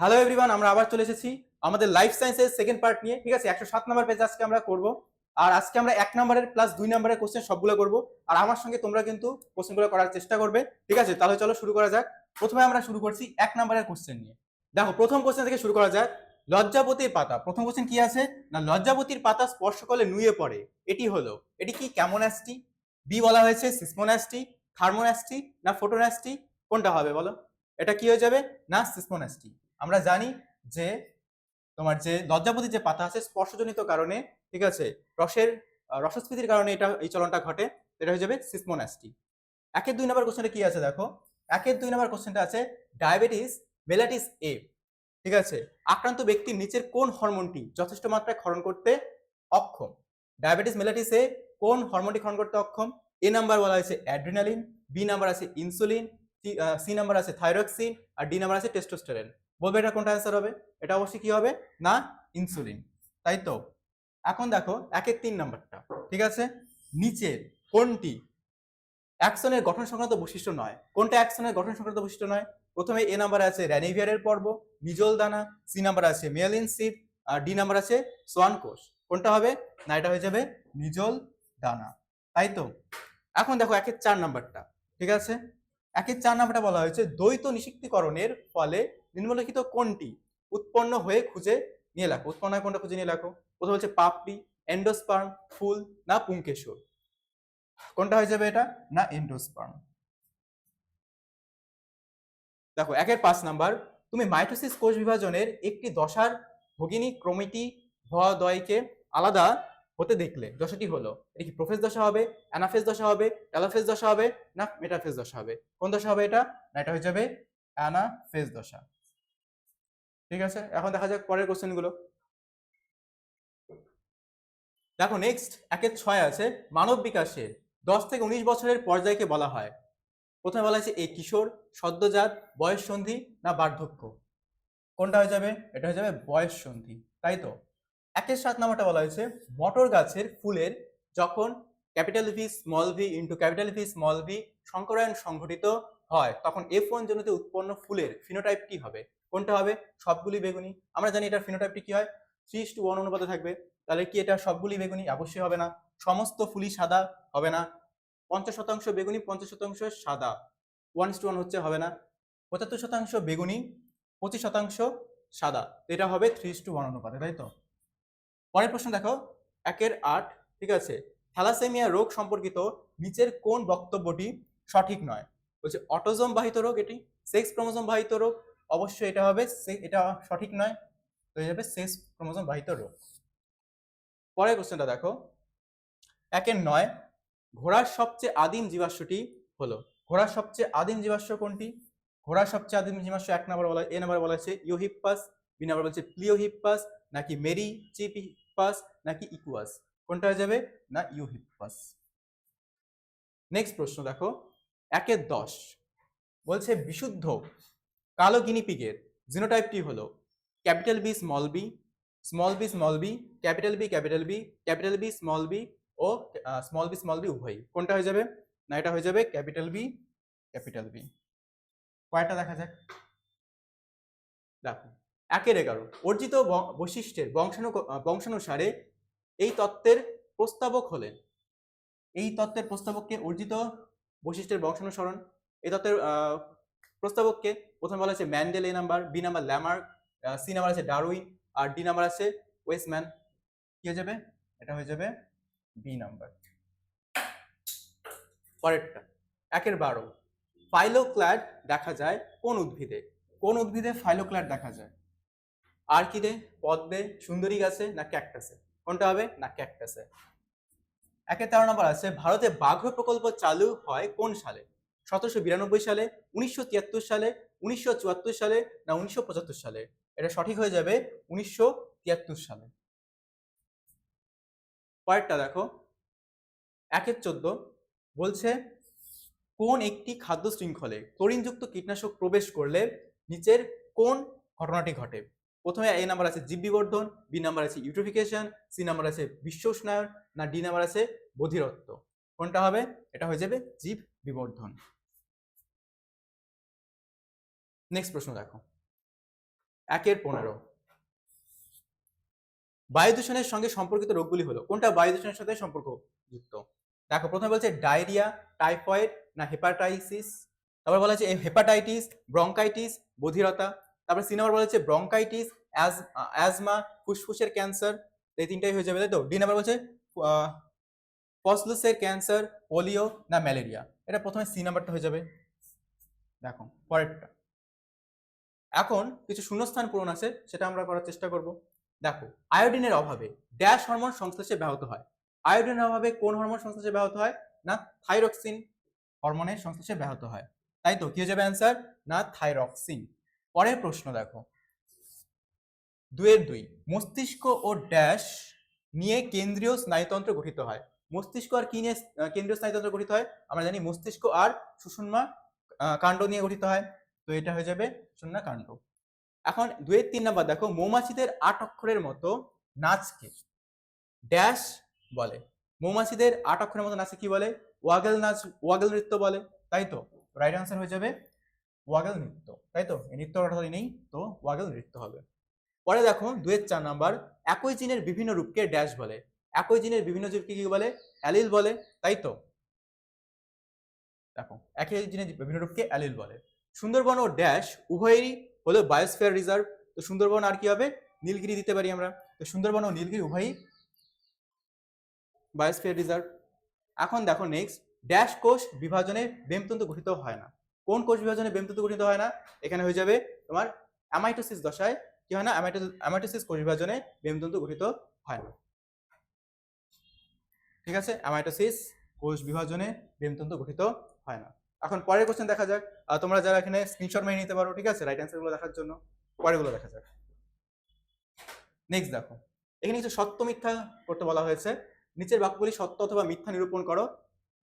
Hello everyone আমরা আবার চলে এসেছি আমাদের লাইফ সায়েন্সের সেকেন্ড পার্ট নিয়ে। ঠিক আছে, একশো সাত নম্বর পেজ আজকে আমরা করব। আর আজকে আমরা এক নম্বরের প্লাস দুই নম্বরের কোশ্চেন সবগুলো করব। আর আমার সঙ্গে তোমরা কিন্তু কোশ্চেনগুলো করার চেষ্টা করবে। ঠিক আছে, তাহলে চলো শুরু করা যাক। প্রথমে আমরা শুরু করছি এক নম্বরের কোশ্চেন নিয়ে। দেখো, প্রথম কোশ্চেন থেকে শুরু করা যাক। লজ্জাবতীর পাতা। প্রথম কোশ্চেন কি আছে? না, লজ্জাবতীর পাতা স্পর্শ করলে নুয়ে পড়ে। এটি হলো, এটি কি ক্যামোনাস্টি বি বলা হয়েছে সিসমোনাস্টি, থার্মোনাস্টি, না ফোটোনাস্টি? কোনটা হবে বলো? এটা কি হয়ে যাবে? না, সিসমোনাস্টি। আমরা জানি যে তোমার যে লজ্জাপতির যে পাতা আছে স্পর্শজনিত কারণে, ঠিক আছে? রসের রসস্ফীতির কারণে এটা, এই চলনটা ঘটে, এটা হয়ে যাবে সিসমোনাস্টি। একের দুই নম্বর কোশ্চেনটা কি আছে দেখো? একের দুই নম্বর কোশ্চেনটা আছে ডায়াবেটিস মেলাটিস এ, ঠিক আছে? আক্রান্ত ব্যক্তির নিচের কোন হরমোনটি যথেষ্ট মাত্রায় ক্ষরণ করতে অক্ষম? ডায়াবেটিস মেলাটিস এ কোন হরমোনটি ক্ষরণ করতে অক্ষম? এ নাম্বার বলা হয়েছে অ্যাড্রিনালিন, বি নাম্বার আছে ইনসুলিন সি নাম্বার আছে থাইরক্সিন, আর ডি নাম্বার আছে টেস্টোস্টেরন। বলবে এটা কোনটা অ্যান্সার হবে? এটা অবশ্যই কি হবে? না ইনসুলিন তাই তো? এখন দেখো, একের তিন নাম্বারটা, ঠিক আছে? নিচের কোনটি? অ্যাকশনের গঠন সংক্রান্ত বৈশিষ্ট্য নয়। কোনটা অ্যাকশনের গঠন সংক্রান্ত বৈশিষ্ট্য নয়? প্রথমে এ নাম্বার আছে র্যানিভিয়ারের পর্ব নিজল দানা, সি নাম্বার আছে মেয়ালিন সিড, আর ডি নাম্বার আছে সোয়ান কোষ। কোনটা হবে? না, এটা হয়ে যাবে নিজল দানা। তাই তো? এখন দেখো একের চার নাম্বারটা, ঠিক আছে? একের চার নাম্বারটা বলা হয়েছে দ্বৈত নিষিক্তকরণের ফলে নিম্নলিখিত কোনটি? উৎপন্ন হয়ে খুঁজে নিয়ে লেখো। উৎপন্ন হয় কোনটা খুঁজে নিয়ে লেখো। প্রথমে হচ্ছে পাপড়ি এন্ডোস্পার্ম ফুল না পুংকেশর? কোনটা হয়ে যাবে এটা? না এন্ডোস্পার্ম দেখো, একের পাঁচ নাম্বার, তুমি মাইটোসিস কোষ বিভাজনের একটি দশার ভগিনী ক্রমিটি ভদয়কে আলাদা হতে দেখলে, দশাটি হলো, এটা কি প্রোফেজ দশা হবে, অ্যানাফেস দশা হবে অ্যালাফেজ দশা হবে, না মেটাফেজ দশা হবে? কোন দশা হবে এটা? না, এটা হয়ে যাবে অ্যানাফেজ দশা। ঠিক আছে? এখন দেখা যাক পরের কোশ্চেনগুলো। দেখো নেক্সট একের ছয় আছে, মানব বিকাশে দশ থেকে উনিশ বছরের পর্যায়কে বলা হয়। প্রথমে বলা হয়েছে এই কিশোর, সদ্যজাত বয়স সন্ধি না বার্ধক্য? কোনটা হয়ে যাবে? এটা হয়ে যাবে বয়স সন্ধি তাই তো? একের সাত নাম্বারটা বলা হয়েছে, মটর গাছের ফুলের যখন capital V small V into capital V small V সংকরায়ন সংঘটিত হয়, তখন এফ ওয়ান জনিতে উৎপন্ন ফুলের ফিনোটাইপ কি হবে? কোনটা হবে? সবগুলি বেগুনি। আমরা জানি এটার ফিনোটাইপটি কি হয়? থ্রি টু ওয়ান অনুপাতে থাকবে। তাহলে কি এটা সবগুলি বেগুনি? অবশ্যই হবে না। সমস্ত ফুলই সাদা হবে না। পঞ্চাশ শতাংশ বেগুনি, পঞ্চাশ শতাংশ সাদা। ওয়ান টু ওয়ান হচ্ছে হবে না। পঁচাত্তর শতাংশ বেগুনি, পঁচিশ শতাংশ সাদা। এটা হবে থ্রি টু ওয়ান অনুপাতে, তাই তো? পরের প্রশ্ন দেখো। একের আট, ঠিক আছে? থ্যালাসেমিয়া রোগ সম্পর্কিত নিচের কোন বক্তব্যটি সঠিক নয়? বলছে, অটোজম বাহিত রোগ এটি, সেক্স ক্রোমোজোম বাহিত রোগ অবশ্যই এটা হবে এটা সঠিক নয়, হয়ে যাবে সেক্স ক্রোমোজোম বাহিত রোগ। পরের কোশ্চেনটা দেখো। একের নয়, ঘোড়ার সবচেয়ে আদিম জীবাশ্মটি হলো। ঘোড়ার সবচেয়ে আদিম জীবাশ্ম কোনটি? ঘোড়ার সবচেয়ে আদিম জীবাশ্ম এক নম্বর বলা, এ নম্বর বলা হচ্ছে ইউহিপ্পাস, বি নম্বর বলছে প্লিওহিপ্পাস, নাকি মেরি চিপিপাস নাকি ইকুয়াস। কোনটা হয়ে যাবে? না, ইউহিপ্পাস। নেক্সট প্রশ্ন দেখো। একের দশ, বলছে বিশুদ্ধ কালো গিনিপিগের জিনোটাইপটি হলো capital B small B small B small B capital B capital B capital B small B ও স্মল বি স্মল বি উভয়ই। কোনটা হয়ে যাবে? না, এটা হয়ে যাবে ক্যাপিটাল বি ক্যাপিটাল বি কয়টা দেখা যাক। দেখো, একের এগারো। অর্জিত বৈশিষ্ট্যের বংশানু বংশানুসারে এই তত্ত্বের প্রস্তাবক হলেন। এই তত্ত্বের প্রস্তাবককে অর্জিত বৈশিষ্ট্যের বংশানুসরণ। এই তত্ত্বের প্রস্তাবককে প্রথমে বলা আছে Mendel A number, B number Lamarck C number আছে ডারউইন, আর ডি নাম্বার আছে ওয়েসম্যান। কি হয়ে যাবে? এটা হয়ে যাবে বি নাম্বার। পরেরটা, একের বারো। ফাইলোক্ল্যাড দেখা যায় কোন উদ্ভিদে? কোন উদ্ভিদে ফাইলোক্ল্যাড দেখা যায়? আর কি দে? পদ্মে, সুন্দরী গাছে না ক্যাকটাসে? কোনটা হবে? না ক্যাকটাসে। একে তেরো নম্বর আছে, ভারতে বাঘ্র প্রকল্প চালু হয় কোন সালে? সতেরোশো বিরানব্বই সালে, উনিশশো তিয়াত্তর সালে, উনিশশো চুয়াত্তর সালে না উনিশশো পঁচাত্তর সালে? এটা সঠিক হয়ে যাবে উনিশশো তিয়াত্তর সালে। পরেরটা দেখো। একের চোদ্দ। বলছে, কোন একটি খাদ্য শৃঙ্খলে ক্লোরিনযুক্ত কীটনাশক প্রবেশ করলে নিচের কোন ঘটনাটি ঘটে? প্রথমে এ নাম্বার আছে জীব বিবর্ধন বি নাম্বার আছে ইউট্রিফিকেশন, সি নাম্বার আছে বিশ্ব না ডি নাম্বার আছে বধিরত্ব। কোনটা হবে? এটা হয়ে যাবে জীব বিবর্ধন নেক্সট প্রশ্ন দেখো। একের পনেরো। বায়ু দূষণের সঙ্গে সম্পর্কিত রোগগুলি হলো, কোনটা বায়ু দূষণের সাথে সম্পর্ক যুক্ত দেখো, প্রথমে বলছে ডায়রিয়া, টাইফয়েড না হেপাটাইসিস? তারপর বলা হচ্ছে হেপাটাইটিস, ব্রঙ্কাইটিস, বধিরতা। তারপর সি নাম্বার বলা হচ্ছে ব্রঙ্কাইটিস অ্যাজমা, ফুসফুসের ক্যান্সার। এই তিনটাই হয়ে যাবে, তাই তো? ডি নাম্বার বলছে ফসলুসের ক্যান্সার, পোলিও না ম্যালেরিয়া। এটা প্রথমে সি নাম্বারটা হয়ে যাবে। দেখো, পরেরটা। এখন কিছু শূন্যস্থান পূরণ আছে, সেটা আমরা করার চেষ্টা করব। দেখো, আয়োডিনের অভাবে ড্যাশ হরমোন সংশ্লেষে ব্যাহত হয়। আয়োডিনের অভাবে কোন হরমোন সংশ্লেষে ব্যাহত হয়? না, থাইরক্সিন হরমোনের সংশ্লেষে ব্যাহত হয়। তাই তো, কি হয়ে যাবে অ্যান্সার না, থাইরক্সিন। পরের প্রশ্ন দেখো। দুয়ের দুই, মস্তিষ্ক ও ড্যাশ নিয়ে কেন্দ্রীয় স্নায়ুতন্ত্র গঠিত হয়। মস্তিষ্ক আর কি নিয়ে কেন্দ্রীয় স্নায়ুতন্ত্র গঠিত হয়? আমরা জানি মস্তিষ্ক আর সুষুম্না কাণ্ড নিয়ে গঠিত হয়। তো এটা হয়ে যাবে সুষুম্না কাণ্ড এখন দুয়ের তিন নাম্বার, দেখো মৌমাছিদের আট অক্ষরের মতো নাচকে। ড্যাশ বলে। মৌমাছিদের আট অক্ষরের মতো নাচে কি বলে? ওয়াগেল নাচ, ওয়াগেল নৃত্য বলে। তাই তো? রাইট আনসার হয়ে যাবে ওয়াগেল নৃত্য। তাই তো? এই নৃত্য কথা নেই তো ওয়াগেল নৃত্য হবে। পরে দেখো দুয়ের চার নাম্বার, একই জিনের বিভিন্ন রূপকে ড্যাশ বলে। একই জিনের বিভিন্ন রূপকে কি বলে? অ্যালিল বলে। তাই তো? দেখো, একই জিনের বিভিন্ন রূপকে অ্যালিল বলে। সুন্দরবন ও ড্যাশ উভয়েরই হলো বায়োস্ফিয়ার রিজার্ভ তো সুন্দরবন আর কি হবে? নীলগিরি দিতে পারি আমরা। তো সুন্দরবন ও নীলগিরি উভয়ই বায়োস্ফিয়ার রিজার্ভ এখন দেখো নেক্সট ড্যাশ কোষ বিভাজনে বেমতন্তু গঠিত হয় না। কোন কোষ বিভাজনে বেমতন্তু গঠিত হয় না? এখানে হয়ে যাবে তোমার অ্যামাইটোসিস দশায়। কি হয় না? অ্যামাইটোসিস কোষ বিভাজনে বেমতন্তু গঠিত হয় না। ঠিক আছে? অ্যামাইটোসিস কোষ বিভাজনে বেমতন্তু গঠিত হয় না। এখন পরের কোশ্চেন দেখা যাক। তোমরা যারা এখানে স্ক্রিনশট মেরে নিতে পারো, ঠিক আছে? রাইট অ্যান্সারগুলো দেখার জন্য। পরেরগুলো দেখা যাক। নেক্সট দেখো। এখানে কিছু সত্য মিথ্যা করতে বলা হয়েছে। নিচের বাক্যগুলি সত্য অথবা মিথ্যা নিরূপণ করো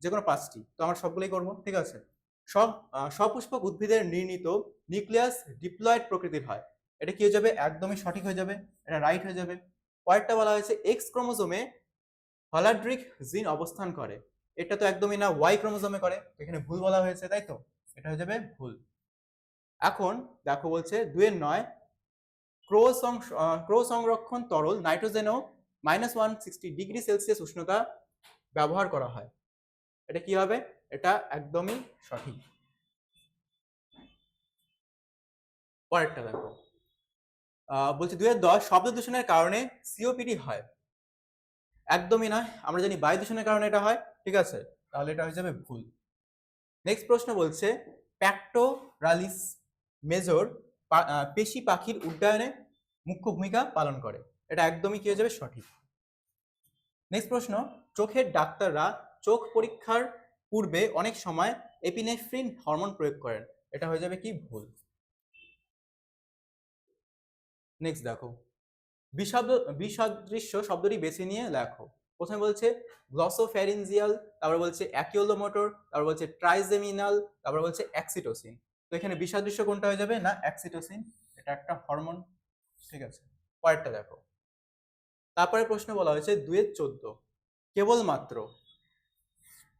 যে কোনো পাঁচটি। তো আমরা সবগুলোই করব, ঠিক আছে? সব সপুষ্পক উদ্ভিদের নির্মিত নিউক্লিয়াস ডিপ্লয়েড প্রকৃতির হয়। এটা কি হয়ে যাবে? একদমই সঠিক হয়ে যাবে। এটা রাইট হয়ে যাবে। পরেরটা বলা হয়েছে এক্স ক্রোমোজোমে হলাড্রিক জিন অবস্থান করে। এটা তো একদমই না ওয়াই ক্রোমোজোমে করে, এখানে ভুল বলা হয়েছে, তাই তো? এটা হয়ে যাবে ভুল। এখন দেখো বলছে দুয়ের নয় ক্রো ক্রো সংরক্ষণ তরল নাইট্রোজেনও minus one sixty degree Celsius উষ্ণতা ব্যবহার করা হয়। এটা কি হবে? এটা একদমই সঠিক। পরেরটা দেখো। বলছে দুয়ের দশ, শব্দ দূষণের কারণে সিওপিডি হয়। একদমই নয়, আমরা জানি বায়ু দূষণের কারণে এটা হয়। ঠিক আছে? তাহলে এটা হয়ে যাবে ভুল। নেক্সট প্রশ্ন বলছে প্যাক্টোরালিস মেজর পেশি পাখির উড্ডয়নে মুখ্য ভূমিকা পালন করে। এটা একদমই কি হয়ে যাবে? সঠিক। নেক্সট প্রশ্ন, চোখের ডাক্তাররা চোখ পরীক্ষার পূর্বে অনেক সময় এপিনেফ্রিন হরমোন প্রয়োগ করেন। এটা হয়ে যাবে কি? ভুল। নেক্সট দেখো। বিষাদ বিসাদৃশ্য শব্দটি বেছে নিয়ে লেখো। প্রথমে বলছে? গ্লসোফ্যারিনজিয়াল তারপর বলছে অ্যাকিওলোমোটর তারপর বলছে ট্রাইজেমিনাল তারপর বলছে অ্যাক্সিটোসিন তো এখানে বিষাদৃশ্য কোনটা হয়ে যাবে? না অ্যাক্সিটোসিন এটা একটা হরমোন ঠিক আছে। পরেরটা দেখো। তারপরে প্রশ্ন বলা হয়েছে দুয়ের চোদ্দ। কেবলমাত্র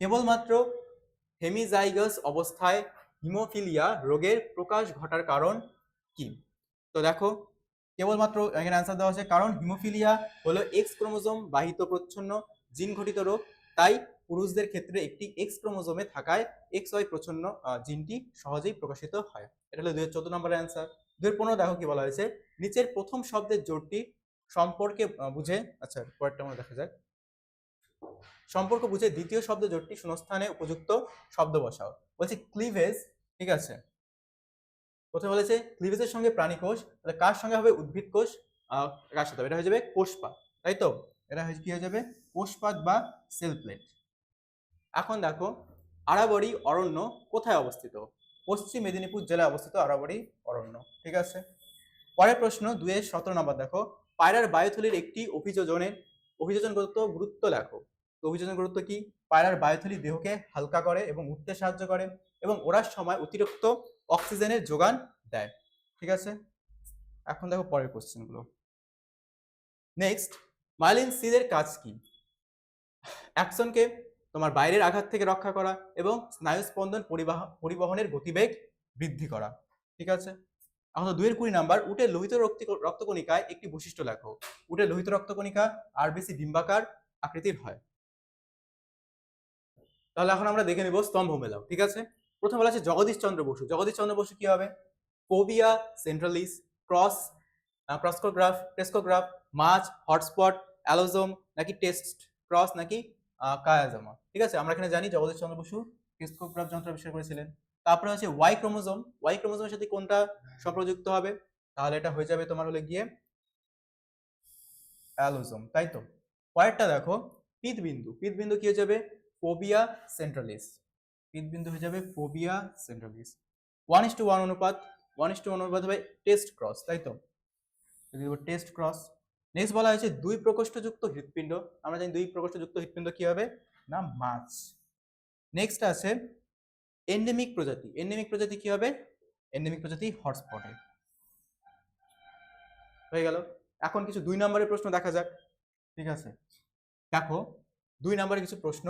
কেবলমাত্র হেমিজাইগাস অবস্থায় হিমোফিলিয়া রোগের প্রকাশ ঘটার কারণ কি? তো দেখো কেবলমাত্র এখানে অ্যান্সার দেওয়া আছে কারণ হিমোফিলিয়া হলো এক্স ক্রোমোজোম বাহিত প্রচ্ছন্ন জিন ঘটিত রোগ। তাই পুরুষদের ক্ষেত্রে একটি এক্স ক্রোমোজোমে থাকায় এক্স ওয়াই প্রচ্ছন্ন জিনটি সহজেই প্রকাশিত হয়। এটা হলো দুই হাজার চোদ্দ নম্বরের অ্যান্সার দুই পনেরো দেখো কি বলা হয়েছে। নিচের প্রথম শব্দের জোরটি সম্পর্কে বুঝে আচ্ছা পরেরটা আমরা দেখা যাক। সম্পর্ক বুঝে দ্বিতীয় শব্দ জোটটি শূন্যস্থানে উপযুক্ত শব্দ বসাও। বলছে ক্লিভেজ ঠিক আছে? প্রথমে বলেছে, ক্লিভেজের সঙ্গে প্রাণী কোষ, তাহলে কার সঙ্গে হবে উদ্ভিদ কোষ? কার সাথে হবে? এটা হয়ে যাবে কোষপাত, তাই তো? এটা কি হয়ে যাবে? কোষপাত বা সেল প্লেট। এখন দেখো, আরাবড়ি অরণ্য কোথায় অবস্থিত? পশ্চিম মেদিনীপুর জেলায় অবস্থিত আরাবড়ি অরণ্য, ঠিক আছে? পরের প্রশ্ন দুয়ের সতেরো নম্বর দেখো, পায়রার বায়ুথলির একটি অভিযোজনের অভিযোজনগত গুরুত্ব লেখো। তো অভিযোজন গুরুত্ব কি? পায়রার বায়ুথলি দেহকে হালকা করে এবং উঠতে সাহায্য করে এবং ওড়ার সময় অতিরিক্ত অক্সিজেনের যোগান দেয়। ঠিক আছে? এখন দেখো পরের কোশ্চেনগুলো। নেক্সট মাইলিন সিদের কাজ কি? অ্যাকশনকে তোমার বাইরের আঘাত থেকে রক্ষা করা এবং স্নায়ু স্পন্দন পরিবাহ, পরিবহনের গতিবেগ বৃদ্ধি করা। ঠিক আছে? এখন দুইয়ের কুড়ি নাম্বার, উটের লোহিত রক্তি, রক্তকণিকায় একটি বৈশিষ্ট্য লেখো। উটের লোহিত রক্তকণিকা আর বেশি ডিম্বাকার আকৃতির হয়। তাহলে এখন আমরা দেখে নিব স্তম্ভ মেলাও। ঠিক আছে? প্রথম বলা আছে জগদীশ চন্দ্র বসু। জগদীশ চন্দ্র বসু কি হবে? ফোবিয়া সেন্ট্রালিস ক্রস ক্রসকোগ্রাফ টেস্কোগ্রাফ মাছ হটস্পট অ্যালোজোম নাকি টেস্ট ক্রস নাকি কায়াজমা ঠিক আছে? আমরা এখানে জানি জগদীশ চন্দ্র বসু টেস্কোগ্রাফ যন্ত্র আবিষ্কার করেছিলেন। তারপরে হচ্ছে ওয়াই ক্রোমোজোম ওয়াই ক্রোমোজোমের সাথে কোনটা সম্পর্কযুক্ত হবে? তাহলে এটা হয়ে যাবে তোমার হলে গিয়ে অ্যালোজোম তাই তো? পরেরটা দেখো, পিতবিন্দু। পিতবিন্দু কি হয়ে যাবে? ফোবিয়া সেন্ট্রালিস পিতবিন্দু হয়ে যাবে fovea centralis one is to one অনুপাত ওয়ান ইস টু ওয়ান অনুপাত হবে টেস্ট ক্রস তাই তো? টেস্ট ক্রস নেক্সট বলা হয়েছে দুই প্রকোষ্ঠযুক্ত হৃৎপিণ্ড। আমরা জানি দুই প্রকোষ্ঠযুক্ত হৃৎপিণ্ড কি হবে? না, মাছ। নেক্সট আছে এন্ডেমিক প্রজাতি। এন্ডেমিক প্রজাতি কি হবে? এন্ডেমিক প্রজাতি হটস্পটে হয়ে গেল। এখন কিছু দুই নম্বরের প্রশ্ন দেখা যাক। ঠিক আছে? দেখো, দুই নম্বরের কিছু প্রশ্ন।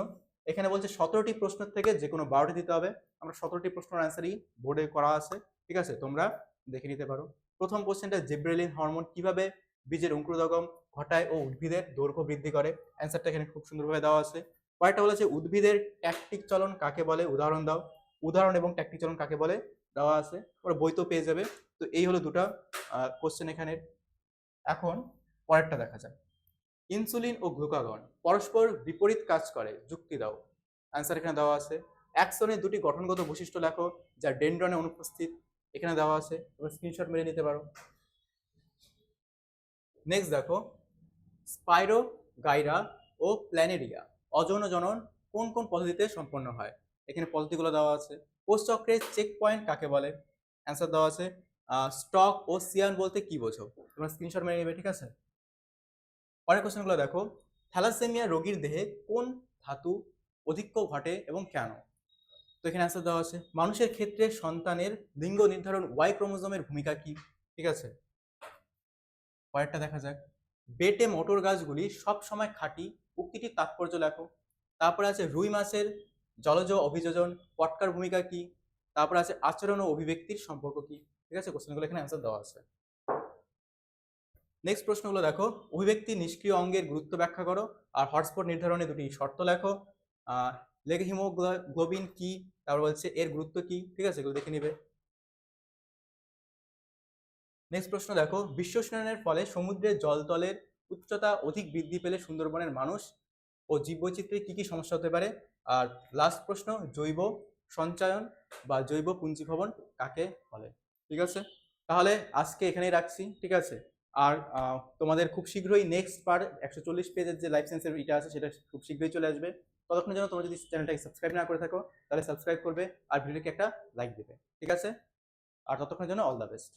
এখানে বলছে সতেরোটি প্রশ্ন থেকে যে কোনো বারোটি দিতে হবে। আমরা সতেরোটি প্রশ্নের অ্যান্সারই বোর্ডে করা আছে। ঠিক আছে? তোমরা দেখে নিতে পারো। প্রথম কোশ্চেনটা জেব্রেলিন হরমোন কীভাবে বীজের অঙ্কুরোদগম ঘটায় ও উদ্ভিদের দৈর্ঘ্য বৃদ্ধি করে? অ্যান্সারটা এখানে খুব সুন্দরভাবে দেওয়া আছে। কয়েকটা বলেছে উদ্ভিদের ট্যাকটিক চলন কাকে বলে? উদাহরণ দাও। উদাহরণ এবং ট্যাকটিক চলন কাকে বলে? দেওয়া আছে। ওরা বই তো পেয়ে যাবে। তো এই হলো দুটো কোশ্চেন এখানে এখন পরেরটা দেখা যাক। ইনসুলিন ও গ্লুকাগন, পরস্পর বিপরীত কাজ করে, যুক্তি দাও। অ্যান্সার এখানে দেওয়া আছে। অ্যাকশনের দুটি গঠনগত বৈশিষ্ট্য লেখো, যা ডেন্ড্রনে অনুপস্থিত। এখানে দেওয়া আছে। তোমরা স্ক্রিনশট মেরে নিতে পারো। নেক্সট দেখো স্পাইরো গাইরা ও প্ল্যানেরিয়া অযৌন জনন কোন কোন পদ্ধতিতে সম্পন্ন হয়? এখানে পদ্ধতিগুলো দেওয়া আছে। কোষচক্রের চেক পয়েন্ট কাকে বলে? অ্যান্সার দেওয়া আছে। স্টক ও সিয়ান বলতে কি বোঝো? তোমরা স্ক্রিনশট মেরে নেবে, ঠিক আছে? পরের কোশ্চেনগুলো দেখো। থ্যালাসেমিয়া রোগীর দেহে কোন ধাতু অধিক্য ঘটে এবং কেন? তো এখানে অ্যান্সার দেওয়া আছে, মানুষের ক্ষেত্রে সন্তানের লিঙ্গ নির্ধারণ ওয়াই ক্রোমোজোমের ভূমিকা কি? ঠিক আছে? পরেরটা দেখা যাক। বেটে মোটর গাছগুলি সবসময় খাঁটি, উক্তিটির তাৎপর্য লেখো। তারপরে আছে, রুই মাছের জলজ অভিযোজন, পটকার ভূমিকা কি? তারপরে আছে, আচরণ ও অভিব্যক্তির সম্পর্ক কি? ঠিক আছে? কোশ্চেনগুলো এখানে অ্যান্সার দেওয়া আছে। নেক্সট প্রশ্নগুলো দেখো, অভিব্যক্তি নিষ্ক্রিয় অঙ্গের গুরুত্ব ব্যাখ্যা করো, আর হটস্পট নির্ধারণে দুটি শর্ত লেখো। লেগে হিমোগ্লোবিন কি? তারপর বলছে এর গুরুত্ব কি? ঠিক আছে, এগুলো দেখে নিবে। নেক্সট প্রশ্ন দেখো, বিশ্ব উষ্ণায়নের ফলে সমুদ্রের জলতলের উচ্চতা অধিক বৃদ্ধি পেলে সুন্দরবনের মানুষ ও জীববৈচিত্র্যের কি কি সমস্যা হতে পারে? আর লাস্ট প্রশ্ন, জৈব সঞ্চয়ন বা জৈব পুঞ্জীভবন কাকে বলে? ঠিক আছে? তাহলে আজকে এখানেই রাখছি, ঠিক আছে? আর তোমাদের খুব শীঘ্রই নেক্সট পার একশো চল্লিশ পেজের যে লাইফ সায়েন্সের ইটা আছে, সেটা খুব শীঘ্রই চলে আসবে। ততক্ষণের জন্য তোমরা যদি চ্যানেলটাকে সাবস্ক্রাইব না করে থাকো, তাহলে সাবস্ক্রাইব করবে আর ভিডিওকে একটা লাইক দেবে। ঠিক আছে? আর ততক্ষণের জন্য অল দ্য বেস্ট